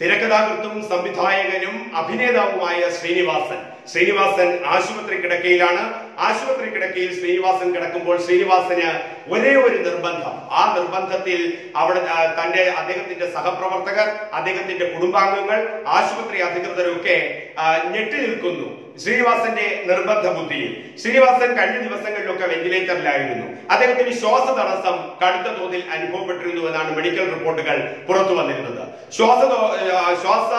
തിരക്കഥാകൃത്തും സംവിധായകനും അഭിനേതാവുമായ ശ്രീനിവാസൻ. ശ്രീനിവാസൻ ആശുപത്രി കിടക്കയിലാണ്. ആശുപത്രി കിടക്കയിൽ ശ്രീനിവാസൻ കിടക്കുമ്പോൾ ശ്രീനിവാസന് ഒരേ ഒരു നിർബന്ധം. ആ നിർബന്ധത്തിൽ അവിടെ തന്റെ അദ്ദേഹത്തിന്റെ സഹപ്രവർത്തകർ അദ്ദേഹത്തിന്റെ കുടുംബാംഗങ്ങൾ ആശുപത്രി അധികൃതരൊക്കെ ഞെട്ടി നിൽക്കുന്നു. ശ്രീനിവാസന്റെ നിർബന്ധ ബുദ്ധിയിൽ. ശ്രീനിവാസൻ കഴിഞ്ഞ ദിവസങ്ങളിലൊക്കെ വെന്റിലേറ്ററിലായിരുന്നു. അദ്ദേഹത്തിന് ശ്വാസ തടസ്സം കടുത്ത തോതിൽ അനുഭവപ്പെട്ടിരുന്നു എന്നാണ് മെഡിക്കൽ റിപ്പോർട്ടുകൾ പുറത്തു വന്നിരുന്നത്. ശ്വാസ ശ്വാസ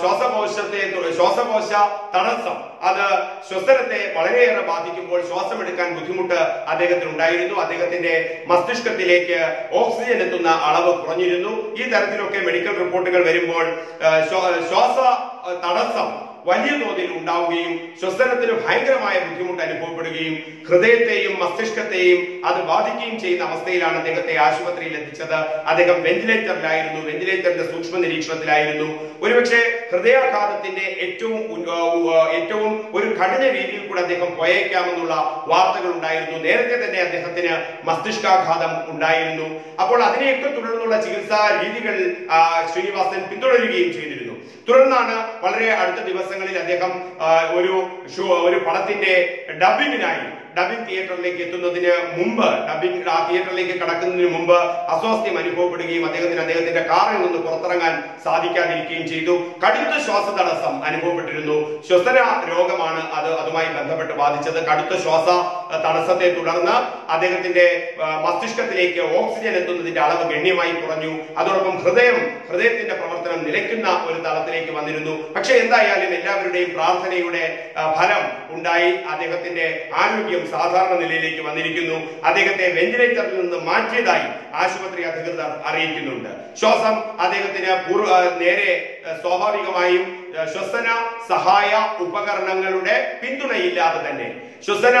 ശ്വാസകോശത്തെ ശ്വാസകോശ തടസ്സം അത് ശ്വസനത്തെ വളരെയേറെ ബാധിക്കുമ്പോൾ ശ്വാസം എടുക്കാൻ ബുദ്ധിമുട്ട് അദ്ദേഹത്തിന് ഉണ്ടായിരുന്നു അദ്ദേഹത്തിന്റെ മസ്തിഷ്കത്തിലേക്ക് ഓക്സിജൻ എത്തുന്ന അളവ് കുറഞ്ഞിരുന്നു. ഈ തരത്തിലൊക്കെ മെഡിക്കൽ റിപ്പോർട്ടുകൾ വരുമ്പോൾ ശ്വാസ തടസ്സം വലിയ തോതിൽ ഉണ്ടാവുകയും ശ്വസനത്തിന് ഭയങ്കരമായ ബുദ്ധിമുട്ട് അനുഭവപ്പെടുകയും ഹൃദയത്തെയും മസ്തിഷ്കത്തെയും അത് ബാധിക്കുകയും ചെയ്യുന്ന അവസ്ഥയിലാണ് അദ്ദേഹത്തെ ആശുപത്രിയിൽ എത്തിച്ചത്. അദ്ദേഹം വെന്റിലേറ്ററിലായിരുന്നു. വെന്റിലേറ്ററിന്റെ സൂക്ഷ്മ നിരീക്ഷണത്തിലായിരുന്നു. ഒരുപക്ഷെ ഹൃദയാഘാതത്തിന്റെ ഏറ്റവും ഏറ്റവും ഒരു കഠിന രീതിയിൽ കൂടെ അദ്ദേഹം പോയേക്കാമെന്നുള്ള വാർത്തകൾ ഉണ്ടായിരുന്നു. നേരത്തെ തന്നെ അദ്ദേഹത്തിന് മസ്തിഷ്കാഘാതം ഉണ്ടായിരുന്നു. അപ്പോൾ അതിനെയൊക്കെ തുടർന്നുള്ള ചികിത്സാ രീതികൾ ശ്രീനിവാസൻ പിന്തുടരുകയും ചെയ്തിരുന്നു. തുടർന്നാണ് വളരെ അടുത്ത ദിവസങ്ങളിൽ അദ്ദേഹം ഒരു ഒരു പടത്തിന്റെ ഡബിങ്ങിനായി ഡബിംഗ് തിയേറ്ററിലേക്ക് എത്തുന്നതിന് മുമ്പ് ഡബിംഗ് ആ തിയേറ്ററിലേക്ക് കടക്കുന്നതിന് മുമ്പ് അസ്വാസ്ഥ്യം അനുഭവപ്പെടുകയും അദ്ദേഹത്തിന് അദ്ദേഹത്തിന്റെ കാറിൽ നിന്ന് പുറത്തിറങ്ങാൻ സാധിക്കാതിരിക്കുകയും ചെയ്തു. കടുത്ത ശ്വാസ തടസ്സം അനുഭവപ്പെട്ടിരുന്നു. ശ്വസന രോഗമാണ് അത് അതുമായി ബന്ധപ്പെട്ട് ബാധിച്ചത്. കടുത്ത ശ്വാസ തടസ്സത്തെ തുടർന്ന് അദ്ദേഹത്തിന്റെ മസ്തിഷ്കത്തിലേക്ക് ഓക്സിജൻ എത്തുന്നതിന്റെ അളവ് ഗണ്യമായി കുറഞ്ഞു. അതോടൊപ്പം ഹൃദയം ഹൃദയത്തിന്റെ പ്രവർത്തനം നിലയ്ക്കുന്ന ഒരു തലത്തിലേക്ക് വന്നിരുന്നു. പക്ഷെ എന്തായാലും എല്ലാവരുടെയും പ്രാർത്ഥനയുടെ ഫലം ഉണ്ടായി. അദ്ദേഹത്തിന്റെ ആരോഗ്യം സാധാരണ നിലയിലേക്ക് വന്നിരിക്കുന്നു. അദ്ദേഹത്തെ വെന്റിലേറ്ററിൽ നിന്ന് മാറ്റിയതായി ആശുപത്രി അധികൃതർ അറിയിക്കുന്നുണ്ട്. ശ്വാസം അദ്ദേഹത്തിന് നേരെ സ്വാഭാവികമായും ശ്വസന സഹായ ഉപകരണങ്ങളുടെ പിന്തുണയില്ലാതെ തന്നെ. ശ്വസന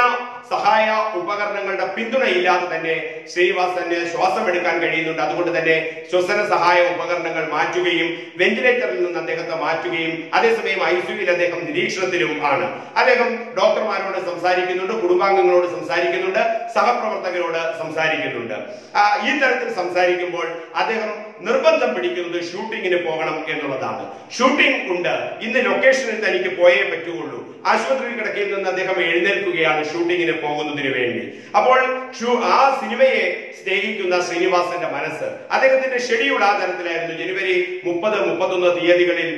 സഹായ ഉപകരണങ്ങളുടെ പിന്തുണയില്ലാതെ തന്നെ ശ്രീനിവാസന് ശ്വാസം എടുക്കാൻ കഴിയുന്നുണ്ട്. അതുകൊണ്ട് തന്നെ ശ്വസന സഹായ ഉപകരണങ്ങൾ മാറ്റുകയും വെന്റിലേറ്ററിൽ നിന്ന് അദ്ദേഹത്തെ മാറ്റുകയും അതേസമയം ഐ സിയുവിൽ അദ്ദേഹം നിരീക്ഷണത്തിലും ആണ്. അദ്ദേഹം ഡോക്ടർമാരോട് സംസാരിക്കുന്നുണ്ട് കുടുംബാംഗങ്ങളോട് സംസാരിക്കുന്നുണ്ട് സഹപ്രവർത്തകരോട് സംസാരിക്കുന്നുണ്ട്. ഈ തരത്തിൽ സംസാരിക്കുമ്പോൾ അദ്ദേഹം നിർബന്ധം പിടിക്കുന്നത് ഷൂട്ടിങ്ങിന് പോകണം എന്നുള്ളതാണ്. ഷൂട്ടിംഗ് ഉണ്ട്. ഇന്ന് ലൊക്കേഷനിൽ തനിക്ക് പോയേ പറ്റുകയുള്ളൂ. ആശുപത്രി കിടക്കയിൽ നിന്ന് അദ്ദേഹം എഴുന്നേൽക്കുകയാണ് ഷൂട്ടിങ്ങിന് പോകുന്നതിന് വേണ്ടി. അപ്പോൾ ആ സിനിമയെ സ്നേഹിക്കുന്ന ശ്രീനിവാസന്റെ മനസ്സ്. അദ്ദേഹത്തിന്റെ ഷെഡ്യൂൾ ആ തരത്തിലായിരുന്നു ജനുവരി മുപ്പത് മുപ്പത്തൊന്ന് തീയതികളിൽ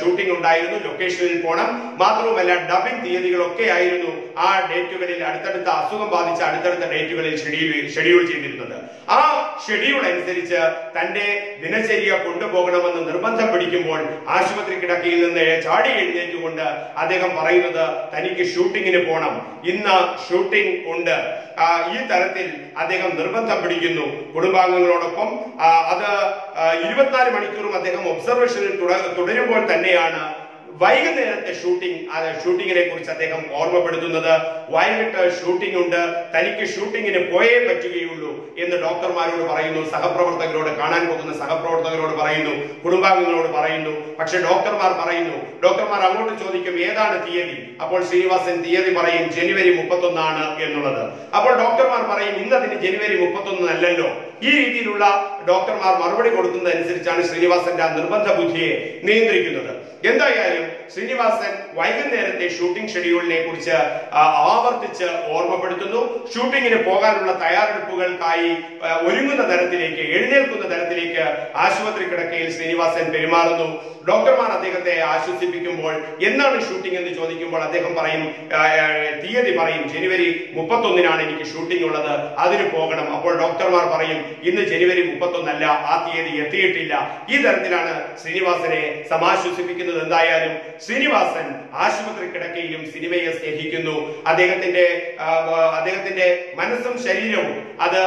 ഷൂട്ടിംഗ് ഉണ്ടായിരുന്നു. ലൊക്കേഷനിൽ പോകണം മാത്രവുമല്ല ഡബിംഗ് തീയതികളൊക്കെ ആയിരുന്നു ആ ഡേറ്റുകളിൽ അടുത്തടുത്ത അസുഖം ബാധിച്ച അടുത്തടുത്ത ഡേറ്റുകളിൽ ഷെഡ്യൂൾ ഷെഡ്യൂൾ ചെയ്തിരുന്നത്. ആ ഷെഡ്യൂൾ അനുസരിച്ച് തന്റെ ദിനചര്യ കൊണ്ടുപോകണമെന്ന് നിർബന്ധം പിടിക്കുമ്പോൾ ആശുപത്രി കിടക്കയിൽ നിന്ന് ചാടി എഴുന്നേറ്റുകൊണ്ട് അദ്ദേഹം പറയുന്നത് തനിക്ക് ഷൂട്ടിങ്ങിന് പോകണം ഇന്ന് ഷൂട്ടിംഗ് ഉണ്ട്. ഈ തരത്തിൽ അദ്ദേഹം നിർബന്ധം പിടിക്കുന്നു. കുടുംബാംഗങ്ങളോടൊപ്പം അത് ഇരുപത്തിനാല് മണിക്കൂറും അദ്ദേഹം ഒബ്സർവേഷനിൽ തുട- തുടരുമ്പോൾ തന്നെയാണ് വൈകുന്നേരത്തെ ഷൂട്ടിംഗ് ഷൂട്ടിങ്ങിനെ കുറിച്ച് അദ്ദേഹം ഓർമ്മപ്പെടുത്തുന്നത് വൈകിട്ട് ഷൂട്ടിംഗ് ഉണ്ട് തനിക്ക് ഷൂട്ടിങ്ങിന് പോയേ പറ്റുകയുള്ളൂ എന്ന് ഡോക്ടർമാരോട് പറയുന്നു സഹപ്രവർത്തകരോട് കാണാൻ പോകുന്ന സഹപ്രവർത്തകരോട് പറയുന്നു കുടുംബാംഗങ്ങളോട് പറയുന്നു. പക്ഷെ ഡോക്ടർമാർ പറയുന്നു ഡോക്ടർമാർ അങ്ങോട്ട് ചോദിക്കും ഏതാണ് തീയതി? അപ്പോൾ ശ്രീനിവാസൻ തീയതി പറയും ജനുവരി മുപ്പത്തൊന്നാണ് എന്നുള്ളത്. അപ്പോൾ ഡോക്ടർമാർ പറയും ഇന്നതിന് ജനുവരി മുപ്പത്തൊന്ന് അല്ലല്ലോ. ഈ രീതിയിലുള്ള ഡോക്ടർമാർ മറുപടി കൊടുക്കുന്നതനുസരിച്ചാണ് ശ്രീനിവാസന്റെ ആ നിർബന്ധ ബുദ്ധിയെ നിയന്ത്രിക്കുന്നത്. എന്തായാലും ശ്രീനിവാസൻ വൈകുന്നേരത്തെ ഷൂട്ടിംഗ് ഷെഡ്യൂളിനെ കുറിച്ച് ആവർത്തിച്ച് ഓർമ്മപ്പെടുത്തുന്നു. ഷൂട്ടിങ്ങിന് പോകാനുള്ള തയ്യാറെടുപ്പുകൾക്കായി ഒരുങ്ങുന്ന തരത്തിലേക്ക് എഴുന്നേൽക്കുന്ന തരത്തിലേക്ക് ആശുപത്രി കിടക്കയിൽ ശ്രീനിവാസൻ പെരുമാറുന്നു. ഡോക്ടർമാർ അദ്ദേഹത്തെ ആശ്വസിപ്പിക്കുമ്പോൾ എന്നാണ് ഷൂട്ടിംഗ് എന്ന് ചോദിക്കുമ്പോൾ അദ്ദേഹം പറയും തീയതി പറയും ജനുവരി മുപ്പത്തൊന്നിനാണ് എനിക്ക് ഷൂട്ടിംഗ് ഉള്ളത് അതിന് പോകണം. അപ്പോൾ ഡോക്ടർമാർ പറയും ഇന്ന് ജനുവരി മുപ്പത്തൊന്നല്ല ആ തീയതി എത്തിയിട്ടില്ല. ഈ തരത്തിലാണ് ശ്രീനിവാസനെ സമാശ്വസിപ്പിക്കുന്നത്. എന്തായാലും ശ്രീനിവാസൻ ആശുപത്രി കിടക്കയിലും സിനിമയെ സ്നേഹിക്കുന്നു. അദ്ദേഹത്തിന്റെ അദ്ദേഹത്തിന്റെ മനസ്സും ശരീരവും അത്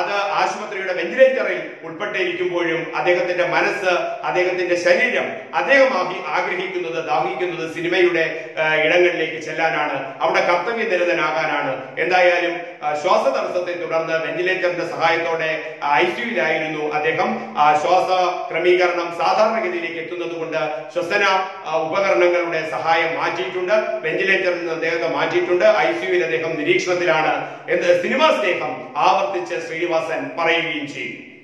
അത് ആശുപത്രിയുടെ വെന്റിലേറ്ററിൽ ഉൾപ്പെട്ടിരിക്കുമ്പോഴും അദ്ദേഹത്തിന്റെ മനസ്സ് അദ്ദേഹത്തിന്റെ ശരീരം അദ്ദേഹം ആഗ്രഹിക്കുന്നത് ദാഹിക്കുന്നത് സിനിമയുടെ ഇടങ്ങളിലേക്ക് ചെല്ലാനാണ്. അവിടെ കർത്തവ്യ നിരതനാകാനാണ്. എന്തായാലും ശ്വാസ ശ്വാസതടസ്സത്തെ തുടർന്ന് വെന്റിലേറ്ററിന്റെ സഹായത്തോടെ ഐ സിയുലായിരുന്നു അദ്ദേഹം. ശ്വാസ ക്രമീകരണം സാധാരണഗതിയിലേക്ക് എത്തുന്നത് കൊണ്ട് ശ്വസന ഉപകരണങ്ങളുടെ സഹായം മാറ്റിയിട്ടുണ്ട്. വെന്റിലേറ്ററിൽ നിന്ന് അദ്ദേഹത്തെ മാറ്റിയിട്ടുണ്ട്. ഐ സിയുവിൽ അദ്ദേഹം നിരീക്ഷണത്തിലാണ് എന്ന് സിനിമാ സ്നേഹം ആവർത്തിച്ച് ശ്രീനിവാസൻ പറയുകയും ചെയ്യും.